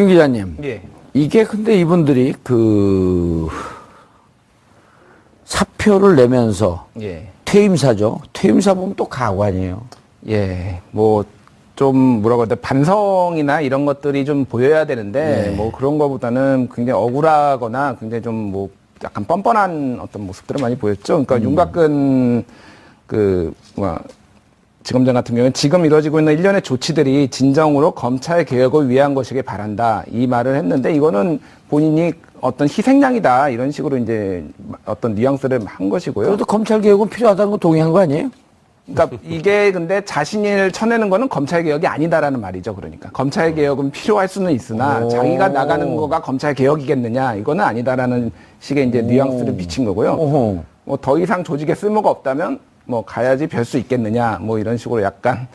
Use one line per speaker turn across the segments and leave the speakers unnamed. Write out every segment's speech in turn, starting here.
김 기자님.
예.
이게 근데 이분들이 그 사표를 내면서
예.
퇴임사죠. 퇴임사 보면 또 가고 아니에요.
예. 뭐, 좀 뭐라고 해야 돼. 반성이나 이런 것들이 좀 보여야 되는데,
예.
뭐 그런 거보다는 굉장히 억울하거나 굉장히 좀 뭐 약간 뻔뻔한 어떤 모습들을 많이 보였죠. 그러니까 윤곽근 그, 뭐, 지검장 같은 경우는 지금 이루어지고 있는 일련의 조치들이 진정으로 검찰 개혁을 위한 것이길 바란다. 이 말을 했는데 이거는 본인이 어떤 희생양이다. 이런 식으로 이제 어떤 뉘앙스를 한 것이고요.
그래도 검찰 개혁은 필요하다는 거 동의한 거 아니에요?
그러니까 이게 근데 자신을 쳐내는 거는 검찰 개혁이 아니다라는 말이죠. 그러니까 검찰 개혁은 필요할 수는 있으나
오.
자기가 나가는 거가 검찰 개혁이겠느냐 이거는 아니다라는 식의 이제 뉘앙스를 비친 거고요. 뭐 더 이상 조직에 쓸모가 없다면 뭐 가야지 별 수 있겠느냐 뭐 이런 식으로 약간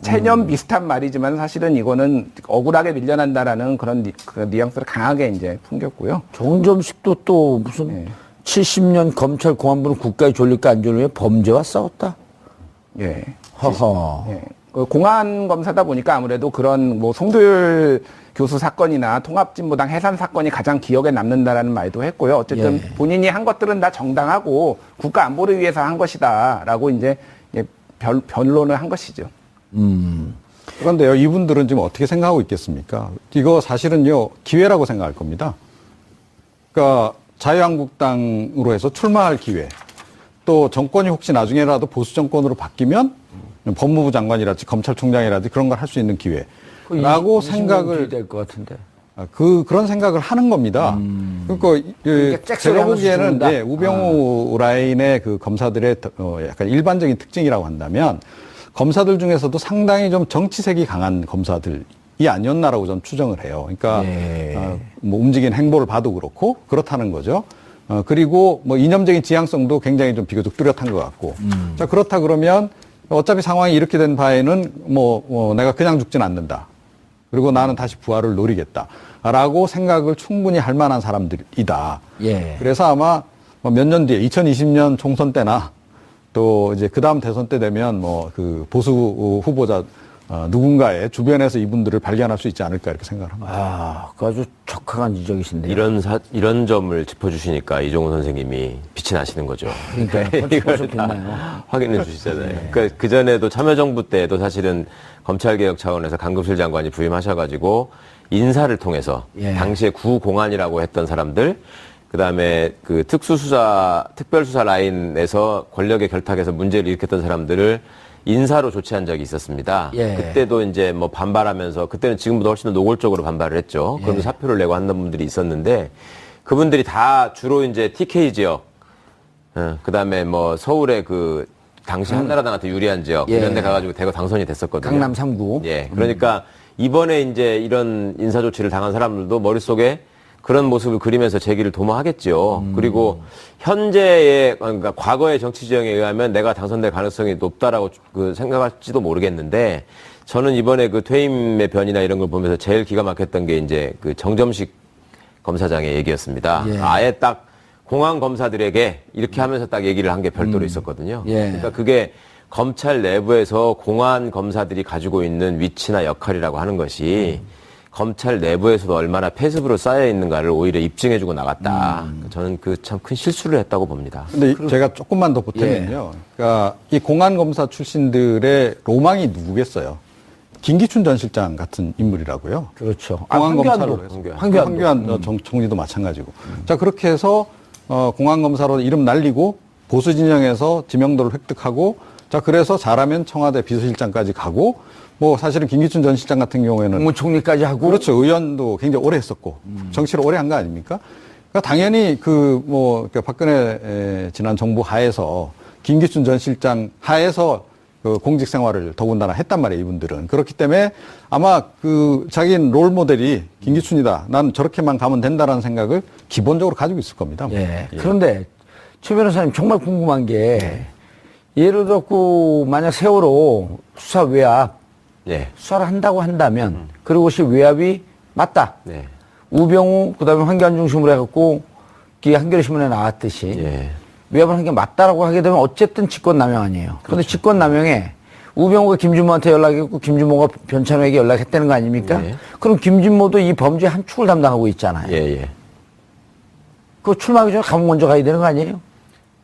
체념
음.
비슷한 말이지만 사실은 이거는 억울하게 밀려난다라는 그런 뉘, 그 뉘앙스를 강하게 이제 풍겼고요.
정점식도 또 무슨
예.
70년 검찰 공안부는 국가에 졸릴까 안 졸릴까 범죄와 싸웠다.
예.
허허.
예. 그 공안 검사다 보니까 아무래도 그런 뭐 송도율 교수 사건이나 통합진보당 해산 사건이 가장 기억에 남는다라는 말도 했고요. 어쨌든
예.
본인이 한 것들은 다 정당하고 국가 안보를 위해서 한 것이다라고 이제 예, 변, 변론을 한 것이죠.
그런데요, 이분들은 지금 어떻게 생각하고 있겠습니까? 이거 사실은요, 기회라고 생각할 겁니다. 그러니까 자유한국당으로 해서 출마할 기회, 또 정권이 혹시 나중에라도 보수 정권으로 바뀌면 법무부 장관이라든지 검찰총장이라든지 그런 걸 할 수 있는 기회라고 생각을
될것 같은데.
아, 그 그런 생각을 하는 겁니다. 그러니까 이-
그러니까
이,
잭소리
제가 보기에는? 예, 우병우 라인의 그 검사들의 더- 어, 약간 일반적인 특징이라고 한다면 검사들 중에서도 상당히 좀 정치색이 강한 검사들 이 아니었나라고 저는 추정을 해요. 그러니까
예.
어, 뭐 움직인 행보를 봐도 그렇고 그렇다는 거죠. 어, 그리고 뭐 이념적인 지향성도 굉장히 좀 비교적 뚜렷한 것 같고.
음.
자 그렇다 그러면 어차피 상황이 이렇게 된 바에는 뭐, 뭐 내가 그냥 죽진 않는다. 그리고 나는 다시 부활을 노리겠다. 라고 생각을 충분히 할 만한 사람들이다.
예.
그래서 아마 뭐몇년 뒤에 2020년 총선 때나 또 이제 그 다음 대선 때 되면 뭐 그 보수 후보자 어, 누군가의 주변에서 이분들을 발견할 수 있지 않을까 이렇게 생각을 합니다.
아, 그 아주 적합한 지적이신데요.
이런 사, 이런 점을 짚어주시니까 이종훈 선생님이 빛이 나시는 거죠.
그러니까요. 펄쩍펄쩍 빛나요.
확인해 주시잖아요. 그러니까 그 전에도 참여정부 때도 사실은 검찰개혁 차원에서 강급실 장관이 부임하셔가지고 인사를 통해서
예.
당시에 구공안이라고 했던 사람들, 그 다음에 그 특수수사, 특별수사 라인에서 권력의 결탁에서 문제를 일으켰던 사람들을 인사로 조치한 적이 있었습니다.
예.
그때도 이제 뭐 반발하면서 그때는 지금보다 훨씬 더 노골적으로 반발을 했죠.
예.
그러면 사표를 내고 하는 분들이 있었는데 그분들이 다 주로 이제 TK 지역 어, 그다음에 뭐 서울의 그 당시 한나라당한테 유리한 지역
예.
이런 데 가가지고 대거 당선이 됐었거든요.
강남 3구.
예. 그러니까 이번에 이제 이런 인사 조치를 당한 사람들도 머릿속에 그런 모습을 그리면서 제기를 도모하겠죠. 그리고 현재의 그러니까 과거의 정치 지형에 의하면 내가 당선될 가능성이 높다라고 그 생각할지도 모르겠는데 저는 이번에 그 퇴임의 변이나 이런 걸 보면서 제일 기가 막혔던 게 이제 그 정점식 검사장의 얘기였습니다.
예.
아예 딱 공안 검사들에게 이렇게 하면서 딱 얘기를 한 게 별도로 있었거든요.
예.
그러니까 그게 검찰 내부에서 공안 검사들이 가지고 있는 위치나 역할이라고 하는 것이 검찰 내부에서도 얼마나 폐습으로 쌓여 있는가를 오히려 입증해주고 나갔다. 저는 그 참 큰 실수를 했다고 봅니다.
근데 이- 제가 조금만 더 보태면요. 그러니까 이 공안 검사 출신들의 로망이 누구겠어요? 김기춘 전 실장 같은 인물이라고요.
그렇죠.
공안
황교안도.
검사로 해서
황교안.
황교안
어, 정- 총리도 마찬가지고. 자 그렇게 해서 어, 공안 검사로 이름 날리고 보수 진영에서 지명도를 획득하고 자 그래서 잘하면 청와대 비서실장까지 가고 뭐 사실은 김기춘 전 실장 같은 경우에는
국무총리까지 하고.
그렇죠. 의원도 굉장히 오래 했었고 정치를 오래 한 거 아닙니까? 그러니까 당연히 그뭐 박근혜 에, 지난 정부 하에서 김기춘 전 실장 하에서 그 공직 생활을 더군다나 했단 말이에요, 이분들은. 그렇기 때문에 아마 그 자기는 롤 모델이 김기춘이다. 난 저렇게만 가면 된다라는 생각을 기본적으로 가지고 있을 겁니다.
예. 그런데 최 변호사님 정말 궁금한 게 예를 들었고 만약 세월호 수사 외압
예.
수사를 한다고 한다면 그리고 혹시 외압이 맞다.
네.
우병우 그다음에 황교안 중심으로 해갖고 이 한겨레 신문에 나왔듯이
예.
외압을 한 게 맞다라고 하게 되면 어쨌든 직권 남용 아니에요. 그런데 직권 남용에 우병우가 김준모한테 연락했고 김준모가 변찬호에게 연락했다는 거 아닙니까?
예.
그럼 김준모도 이 범죄 한 축을 담당하고 있잖아요.
예, 예.
그 출마하기 전에 감옥 먼저 가야 되는 거 아니에요?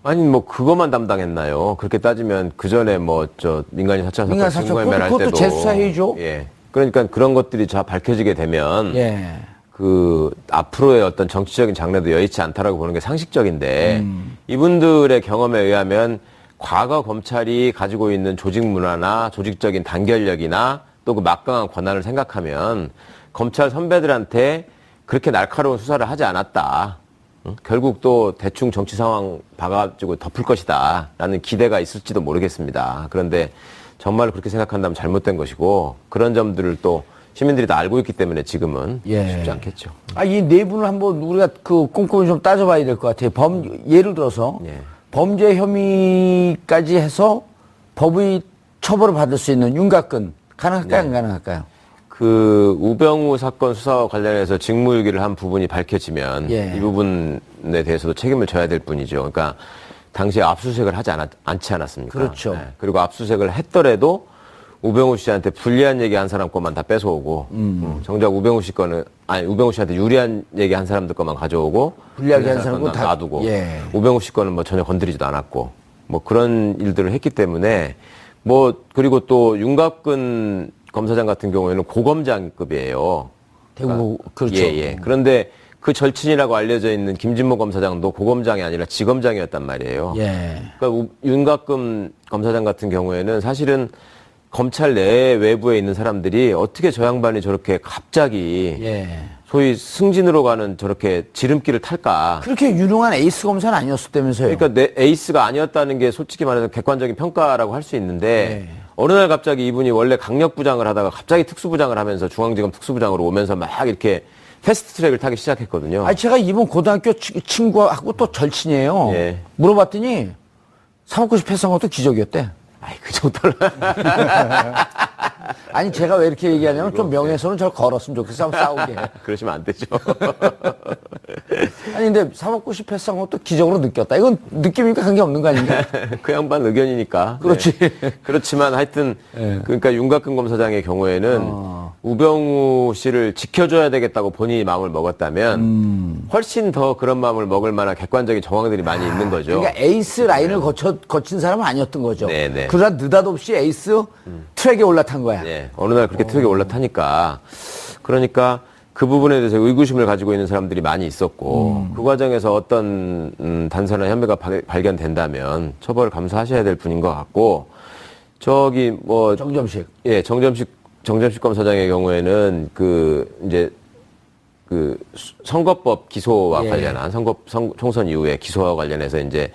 아니 뭐 그것만 담당했나요? 그렇게 따지면 그 전에 뭐 저 민간인 사찰 사건
사찰
증거인멸 할
그것도
때도
재수사해야죠.
예. 그러니까 그런 것들이 다 밝혀지게 되면
예.
그 앞으로의 어떤 정치적인 장래도 여의치 않다라고 보는 게 상식적인데
음.
이분들의 경험에 의하면 과거 검찰이 가지고 있는 조직 문화나 조직적인 단결력이나 또 그 막강한 권한을 생각하면 검찰 선배들한테 그렇게 날카로운 수사를 하지 않았다. 응? 결국 또 대충 정치 상황 봐가지고 덮을 것이다라는 기대가 있을지도 모르겠습니다. 그런데 정말 그렇게 생각한다면 잘못된 것이고 그런 점들을 또 시민들이 다 알고 있기 때문에 지금은
예.
쉽지 않겠죠.
아, 이 내분을 한번 우리가 그 꼼꼼히 좀 따져봐야 될 것 같아요. 범, 예를 들어서
예.
범죄 혐의까지 해서 법의 처벌을 받을 수 있는 윤곽근 가능할까요? 안 가능할까요?
그 우병우 사건 수사와 관련해서 직무유기를 한 부분이 밝혀지면
예.
이 부분에 대해서도 책임을 져야 될 뿐이죠. 그러니까 당시에 압수수색을 하지 않았, 않지 않았습니까?
그렇죠.
네. 그리고 압수수색을 했더라도 우병우 씨한테 불리한 얘기 한 사람 것만 다 뺏어오고 음, 정작 우병우 씨 거는 아니 우병우 씨한테 유리한 얘기 한 사람들 것만 가져오고
불리하게
한
사람 건건 다-
놔두고
예.
우병우 씨 거는 뭐 전혀 건드리지도 않았고 뭐 그런 일들을 했기 때문에 뭐 그리고 또 윤갑근 검사장 같은 경우에는 고검장급이에요.
대구, 그렇죠.
예, 예. 그런데 그 절친이라고 알려져 있는 김진모 검사장도 고검장이 아니라 지검장이었단 말이에요.
예.
그러니까 우- 윤갑금 검사장 같은 경우에는 사실은 검찰 내 외부에 있는 사람들이 어떻게 저 양반이 저렇게 갑자기
예.
소위 승진으로 가는 저렇게 지름길을 탈까?
그렇게 유능한 에이스 검사는 아니었다면서요.
그러니까 내 에이스가 아니었다는 게 솔직히 말해서 객관적인 평가라고 할 수 있는데
네.
어느 날 갑자기 이분이 원래 강력부장을 하다가 갑자기 특수부장을 하면서 중앙지검 특수부장으로 오면서 막 이렇게 패스트 트랙을 타기 시작했거든요.
아니 제가 이번 고등학교 치- 친구하고 또 절친이에요.
예.
물어봤더니 사먹고 싶었던 것도 기적이었대.
아이 그 정도는
아니 제가 왜 이렇게 얘기하냐면 좀 명예훼손은 절 걸었으면 좋겠어 싸우게.
그러시면 안 되죠.
아니 근데 사 먹고 싶었던 것도 기적으로 느꼈다. 이건 느낌이니까 관계 없는 거 아닌가?
그 양반 의견이니까.
그렇지.
네. 그렇지만 하여튼
예.
그러니까 윤곽근 검사장의 경우에는
어.
우병우 씨를 지켜줘야 되겠다고 본인이 마음을 먹었다면
음.
훨씬 더 그런 마음을 먹을 만한 객관적인 정황들이 많이 있는 거죠.
그러니까 에이스 라인을 거쳐 거친 사람은 아니었던 거죠.
네, 네.
그러나 느닷없이 에이스 트랙에 올라탄 거야.
예, 어느 날 그렇게 트랙에 올라타니까 그러니까 그 부분에 대해서 의구심을 가지고 있는 사람들이 많이 있었고 그 과정에서 어떤 음, 단서나 혐의가 발- 발견된다면 처벌을 감수하셔야 될 분인 것 같고 저기 뭐
정점식.
예, 정점식 정점식 검사장의 경우에는 그 이제 그 수- 선거법 기소와
예.
관련한 선거 선- 총선 이후에 기소와 관련해서 이제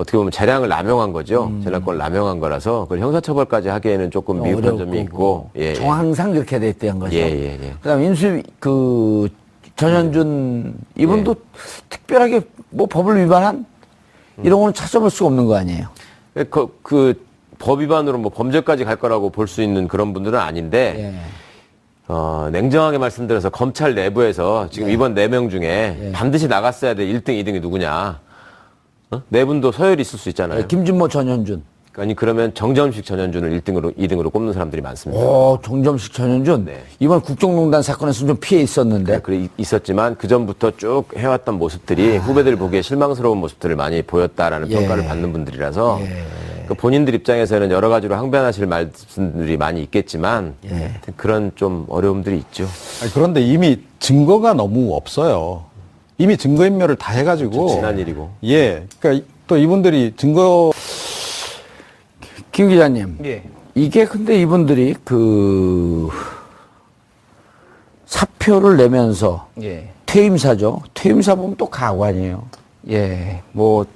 어떻게 보면 재량을 남용한 거죠. 재량권을 남용한 거라서 그걸 형사처벌까지 하기에는 조금 미흡한
어려울
점이
거고.
있고 예, 예.
정 항상 그렇게 됐던 거죠.
예, 예, 예.
그다음 인수 그 전현준 이분도 특별하게 뭐 법을 위반한 이런 거는 찾아볼 수가 없는 거 아니에요.
그, 그, 법 위반으로 뭐 범죄까지 갈 거라고 볼 수 있는 그런 분들은 아닌데,
예.
어, 냉정하게 말씀드려서 검찰 내부에서 지금 이번 네 명 중에
예.
반드시 나갔어야 될 1등, 2등이 누구냐. 어? 네 분도 서열이 있을 수 있잖아요.
김준모 전현준.
아니, 그러면 정점식 전현준을 1등으로, 2등으로 꼽는 사람들이 많습니다.
오, 정점식 전현준.
네.
이번 국정농단 사건에서 좀 피해 있었는데.
네, 그래 있었지만 그 전부터 쭉 해왔던 모습들이 후배들 보기에 실망스러운 모습들을 많이 보였다라는
아. 예.
평가를 받는 분들이라서 그 본인들 입장에서는 여러 가지로 항변하실 말씀들이 많이 있겠지만
예.
그런 좀 어려움들이 있죠.
아니, 그런데 이미 증거가 너무 없어요. 이미 증거인멸을 다 해가지고.
지난 일이고.
예. 그러니까 또 이분들이 증거
김 기자님.
예.
이게 근데 이분들이 그 사표를 내면서
예.
퇴임사죠. 퇴임사 보면 또 가관이에요.
예, 뭐,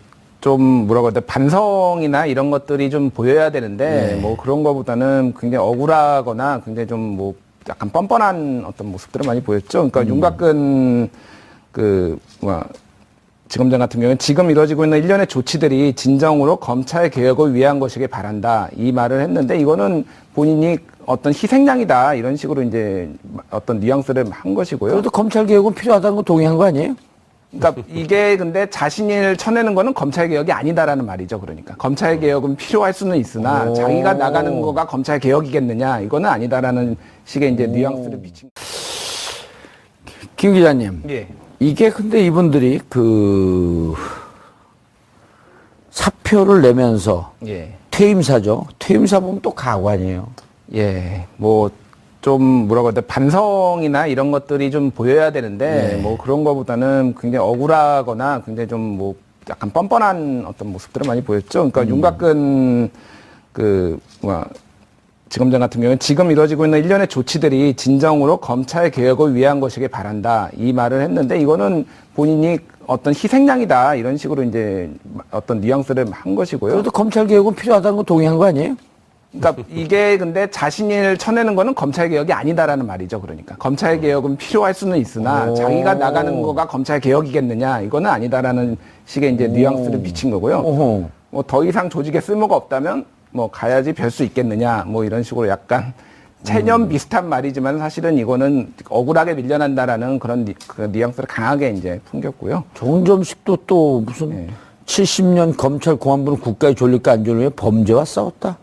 좀, 뭐라고 해야 돼, 반성이나 이런 것들이 좀 보여야 되는데,
예.
뭐 그런 거보다는 굉장히 억울하거나 굉장히 좀 뭐, 약간 뻔뻔한 어떤 모습들을 많이 보였죠. 그러니까 윤곽근, 그, 뭐, 지검장 같은 경우는 지금 이루어지고 있는 일련의 조치들이 진정으로 검찰 개혁을 위한 것이길 바란다. 이 말을 했는데 이거는 본인이 어떤 희생양이다. 이런 식으로 이제 어떤 뉘앙스를 한 것이고요.
그래도 검찰 개혁은 필요하다는 거 동의한 거 아니에요?
그러니까 이게 근데 자신을 쳐내는 거는 검찰 개혁이 아니다라는 말이죠. 그러니까 검찰 개혁은 필요할 수는 있으나 자기가 나가는 거가 검찰 개혁이겠느냐 이거는 아니다라는 식의 이제 뉘앙스를 비친.
김 기자님.
예.
이게 근데 이분들이 그 사표를 내면서
예.
퇴임사죠. 퇴임사 보면 또 가관이에요.
예, 뭐, 좀, 뭐라고 해야 돼, 반성이나 이런 것들이 좀 보여야 되는데,
네.
뭐 그런 거보다는 굉장히 억울하거나 굉장히 좀 뭐, 약간 뻔뻔한 어떤 모습들을 많이 보였죠. 그러니까 윤곽근, 그, 뭐야, 지검장 같은 경우는 지금 이루어지고 있는 일련의 조치들이 진정으로 검찰 개혁을 위한 것이길 바란다. 이 말을 했는데, 이거는 본인이 어떤 희생양이다. 이런 식으로 이제 어떤 뉘앙스를 한 것이고요.
그래도 검찰 개혁은 필요하다는 거 동의한 거 아니에요?
그러니까 이게 근데 자신을 쳐내는 거는 검찰 개혁이 아니다라는 말이죠. 그러니까 검찰 개혁은 필요할 수는 있으나
오.
자기가 나가는 거가 검찰 개혁이겠느냐 이거는 아니다라는 식의 이제 뉘앙스를 비친 거고요. 뭐 더 이상 조직에 쓸모가 없다면 뭐 가야지 별 수 있겠느냐 뭐 이런 식으로 약간 체념
음.
비슷한 말이지만 사실은 이거는 억울하게 밀려난다라는 그런 뉘, 그 뉘앙스를 강하게 이제 풍겼고요.
정점식도 또 무슨
네.
70년 검찰 공안부는 국가에 졸릴까 안 졸릴까 범죄와 싸웠다.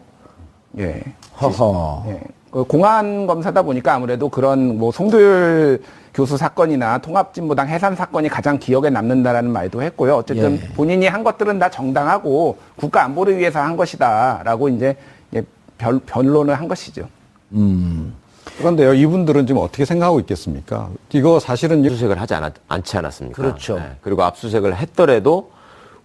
예.
허허.
예. 그 공안 검사다 보니까 아무래도 그런 뭐 송도율 교수 사건이나 통합진보당 해산 사건이 가장 기억에 남는다라는 말도 했고요. 어쨌든
예.
본인이 한 것들은 다 정당하고 국가 안보를 위해서 한 것이다라고 이제 예, 변, 변론을 한 것이죠.
그런데요, 이분들은 지금 어떻게 생각하고 있겠습니까? 이거 사실은
압수수색을 하지 않았, 않지 않았습니까?
그렇죠.
네. 그리고 압수수색을 했더라도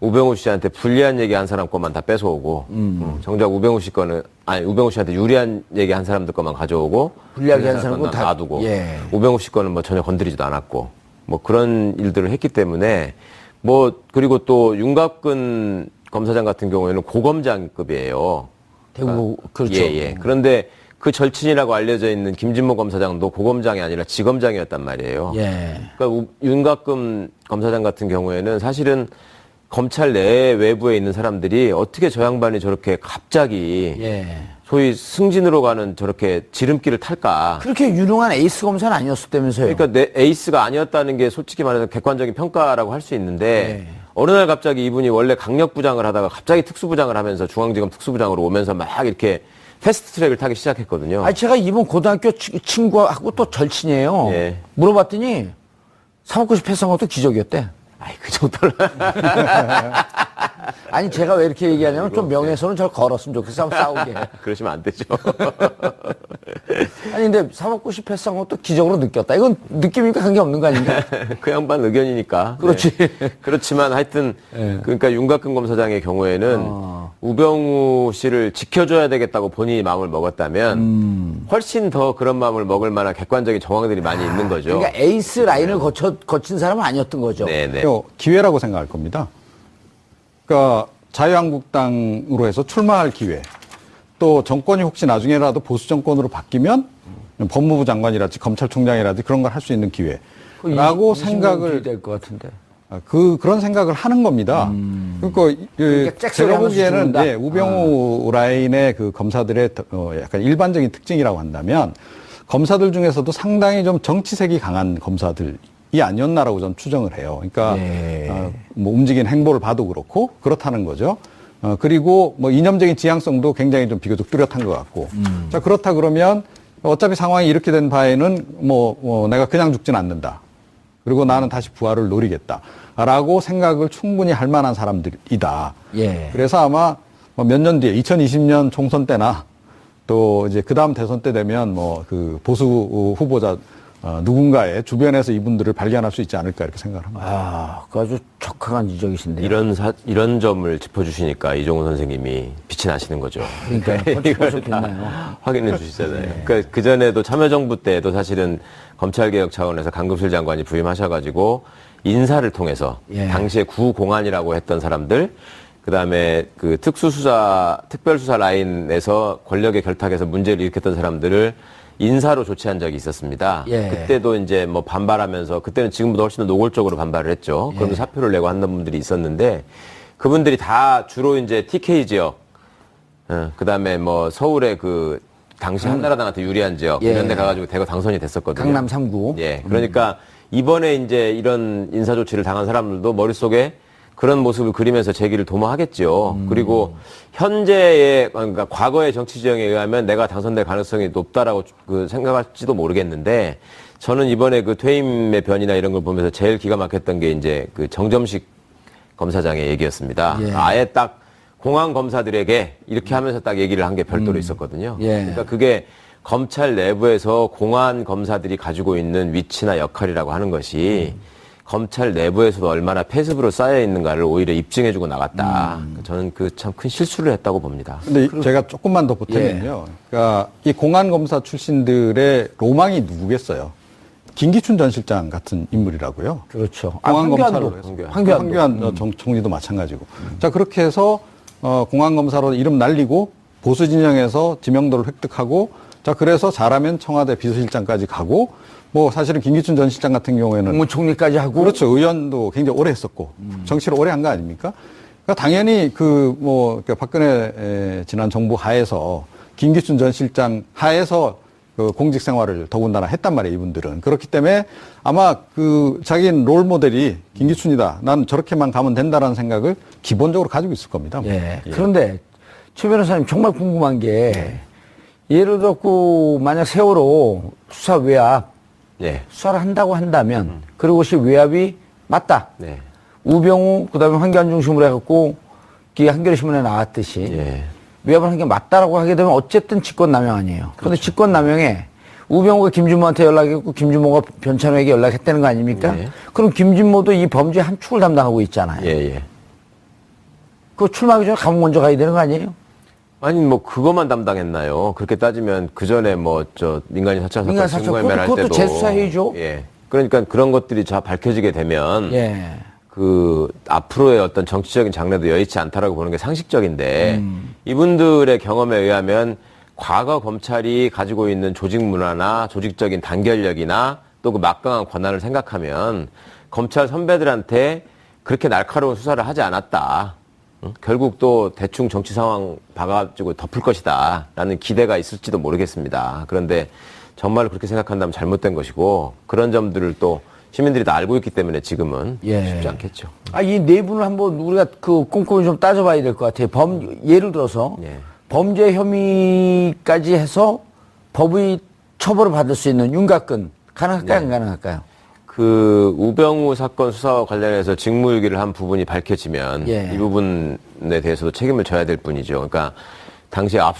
우병우 씨한테 불리한 얘기 한 사람 것만 다 뺏어오고 음, 정작 우병우 씨 거는 아니 우병우 씨한테 유리한 얘기 한 사람들 것만 가져오고
불리하게 한
불리한
사람
건
다-
놔두고
예.
우병우 씨 거는 뭐 전혀 건드리지도 않았고 뭐 그런 일들을 했기 때문에 뭐 그리고 또 윤갑근 검사장 같은 경우에는 고검장급이에요.
대구 그렇죠.
예, 예. 그런데 그 절친이라고 알려져 있는 김진모 검사장도 고검장이 아니라 지검장이었단 말이에요.
예.
그러니까 우- 윤곽금 검사장 같은 경우에는 사실은 검찰 내 외부에 있는 사람들이 어떻게 저 양반이 저렇게 갑자기
예.
소위 승진으로 가는 저렇게 지름길을 탈까?
그렇게 유능한 에이스 검사는 아니었었다면서요.
그러니까 내 에이스가 아니었다는 게 솔직히 말해서 객관적인 평가라고 할 수 있는데
네.
어느 날 갑자기 이분이 원래 강력부장을 하다가 갑자기 특수부장을 하면서 중앙지검 특수부장으로 오면서 막 이렇게 패스트 트랙을 타기 시작했거든요.
아니 제가 이번 고등학교 치- 친구하고 또 절친이에요.
예.
물어봤더니 사먹고 싶었던 것도 기적이었대.
아이 그 정도는
아니 제가 왜 이렇게 얘기하냐면 좀 명예훼손은 절 걸었으면 좋겠어 한번 싸우게.
그러시면 안 되죠.
아니 근데 사먹고 싶었던 것도 기적으로 느꼈다. 이건 느낌이니까 관계 없는 거 아닌가?
그 양반 의견이니까.
그렇지.
네. 그렇지만 하여튼
예.
그러니까 윤곽근 검사장의 경우에는
어.
우병우 씨를 지켜줘야 되겠다고 본인이 마음을 먹었다면
음.
훨씬 더 그런 마음을 먹을 만한 객관적인 정황들이 많이 있는 거죠.
그러니까 에이스 라인을 거쳐 거친 사람은 아니었던 거죠.
네, 네.
요 기회라고 생각할 겁니다. 그러니까 자유한국당으로 해서 출마할 기회. 또 정권이 혹시 나중에라도 보수 정권으로 바뀌면 법무부 장관이라든지 검찰총장이라든지 그런 걸 할 수 있는 기회 라고 생각을
될것 같은데.
아, 그 그런 생각을 하는 겁니다. 그러니까, 이-
그러니까
그 제가 보기에는? 예, 우병우 라인의 그 검사들의 더- 어, 약간 일반적인 특징이라고 한다면 검사들 중에서도 상당히 좀 정치색이 강한 검사들 이 아니었나라고 저는 추정을 해요. 그러니까
예.
어, 뭐 움직이는 행보를 봐도 그렇고 그렇다는 거죠. 어, 그리고 뭐 이념적인 지향성도 굉장히 좀 비교적 뚜렷한 것 같고.
음.
자 그렇다 그러면 어차피 상황이 이렇게 된 바에는 뭐, 뭐 내가 그냥 죽진 않는다. 그리고 나는 다시 부활을 노리겠다. 라고 생각을 충분히 할 만한 사람들이다.
예.
그래서 아마 뭐몇년 뒤에 2020년 총선 때나 또 이제 그 다음 대선 때 되면 뭐 그 보수 후보자 어, 누군가의 주변에서 이분들을 발견할 수 있지 않을까 이렇게 생각을 합니다.
아, 그 아주 척박한 지적이신데요.
이런 사, 이런 점을 짚어주시니까 이종훈 선생님이 빛이 나시는 거죠.
그러니까요.
이걸? 다 확인해 주시잖아요. 그러니까 그 전에도 참여정부 때도 사실은 검찰개혁 차원에서 강급실 장관이 부임하셔가지고 인사를 통해서
예.
당시에 구공안이라고 했던 사람들 그 다음에 그 특수수사, 특별수사 라인에서 권력의 결탁에서 문제를 일으켰던 사람들을 인사로 조치한 적이 있었습니다.
예.
그때도 이제 뭐 반발하면서 그때는 지금보다 훨씬 더 노골적으로 반발을 했죠. 그러면
예.
사표를 내고 하는 분들이 있었는데 그분들이 다 주로 이제 TK 지역, 어, 그 다음에 뭐 서울의 그 당시 한나라당한테 유리한 지역
예.
이런 데 가가지고 대거 당선이 됐었거든요.
강남 3구.
예. 그러니까 이번에 이제 이런 인사 조치를 당한 사람들도 머릿속에 그런 모습을 그리면서 제기를 도모하겠죠. 그리고 현재의 그러니까 과거의 정치 지형에 의하면 내가 당선될 가능성이 높다라고 그 생각할지도 모르겠는데 저는 이번에 그 퇴임의 변이나 이런 걸 보면서 제일 기가 막혔던 게 이제 그 정점식 검사장의 얘기였습니다.
예.
아예 딱 공안 검사들에게 이렇게 하면서 딱 얘기를 한 게 별도로 있었거든요.
예.
그러니까 그게 검찰 내부에서 공안 검사들이 가지고 있는 위치나 역할이라고 하는 것이 검찰 내부에서도 얼마나 폐습으로 쌓여 있는가를 오히려 입증해주고 나갔다. 저는 그 참 큰 실수를 했다고 봅니다.
근데 이- 제가 조금만 더 보태면요.
예.
그러니까 이 공안 검사 출신들의 로망이 누구겠어요? 김기춘 전 실장 같은 인물이라고요.
그렇죠. 아,
공안. 검사로.
황교안.
황교안 어, 정- 총리도 마찬가지고. 자 그렇게 해서 어, 공안 검사로 이름 날리고 보수 진영에서 지명도를 획득하고 자 그래서 잘하면 청와대 비서실장까지 가고 뭐 사실은 김기춘 전 실장 같은 경우에는
국무총리까지 하고.
그렇죠. 의원도 굉장히 오래 했었고 정치를 오래 한 거 아닙니까? 그러니까 당연히 그 뭐 박근혜 에, 지난 정부 하에서 김기춘 전 실장 하에서 그 공직 생활을 더군다나 했단 말이에요, 이분들은. 그렇기 때문에 아마 그 자기는 롤 모델이 김기춘이다. 난 저렇게만 가면 된다라는 생각을 기본적으로 가지고 있을 겁니다.
예. 그런데 최 변호사님 정말 궁금한 게 예를 들었고 만약 세월호 수사 외압
예.
수사를 한다고 한다면 그리고 혹시 외압이 맞다.
네.
우병우 그다음에 황교안 중심으로 해갖고 이 한겨레 신문에 나왔듯이
예.
위협을 한 게 맞다라고 하게 되면 어쨌든 직권 남용 아니에요. 그런데 직권 남용에 우병우가 김준모한테 연락했고 김준모가 변찬호에게 연락했다는 거 아닙니까?
예.
그럼 김준모도 이 범죄 한 축을 담당하고 있잖아요.
예, 예.
그 출마하기 전에 감옥 먼저 가야 되는 거 아니에요?
아니 뭐 그것만 담당했나요? 그렇게 따지면 그 전에 뭐 저 민간인 사찰 사건
민간 사찰,
증거인멸 할
그것도
때도
재수사해야죠.
예. 그러니까 그런 것들이 다 밝혀지게 되면
예.
그 앞으로의 어떤 정치적인 장래도 여의치 않다라고 보는 게 상식적인데
음.
이분들의 경험에 의하면 과거 검찰이 가지고 있는 조직 문화나 조직적인 단결력이나 또 그 막강한 권한을 생각하면 검찰 선배들한테 그렇게 날카로운 수사를 하지 않았다. 응? 결국 또 대충 정치 상황 봐가지고 덮을 것이다라는 기대가 있을지도 모르겠습니다. 그런데 정말 그렇게 생각한다면 잘못된 것이고 그런 점들을 또 시민들이 다 알고 있기 때문에 지금은
예.
쉽지 않겠죠.
아, 이 내분을 한번 우리가 그 꼼꼼히 좀 따져봐야 될 것 같아요. 범, 예를 들어서
예.
범죄 혐의까지 해서 법의 처벌을 받을 수 있는 윤곽근 가능할까요? 안 가능할까요?
그 우병우 사건 수사와 관련해서 직무유기를 한 부분이 밝혀지면
예.
이 부분에 대해서도 책임을 져야 될 뿐이죠. 그러니까 당시에 압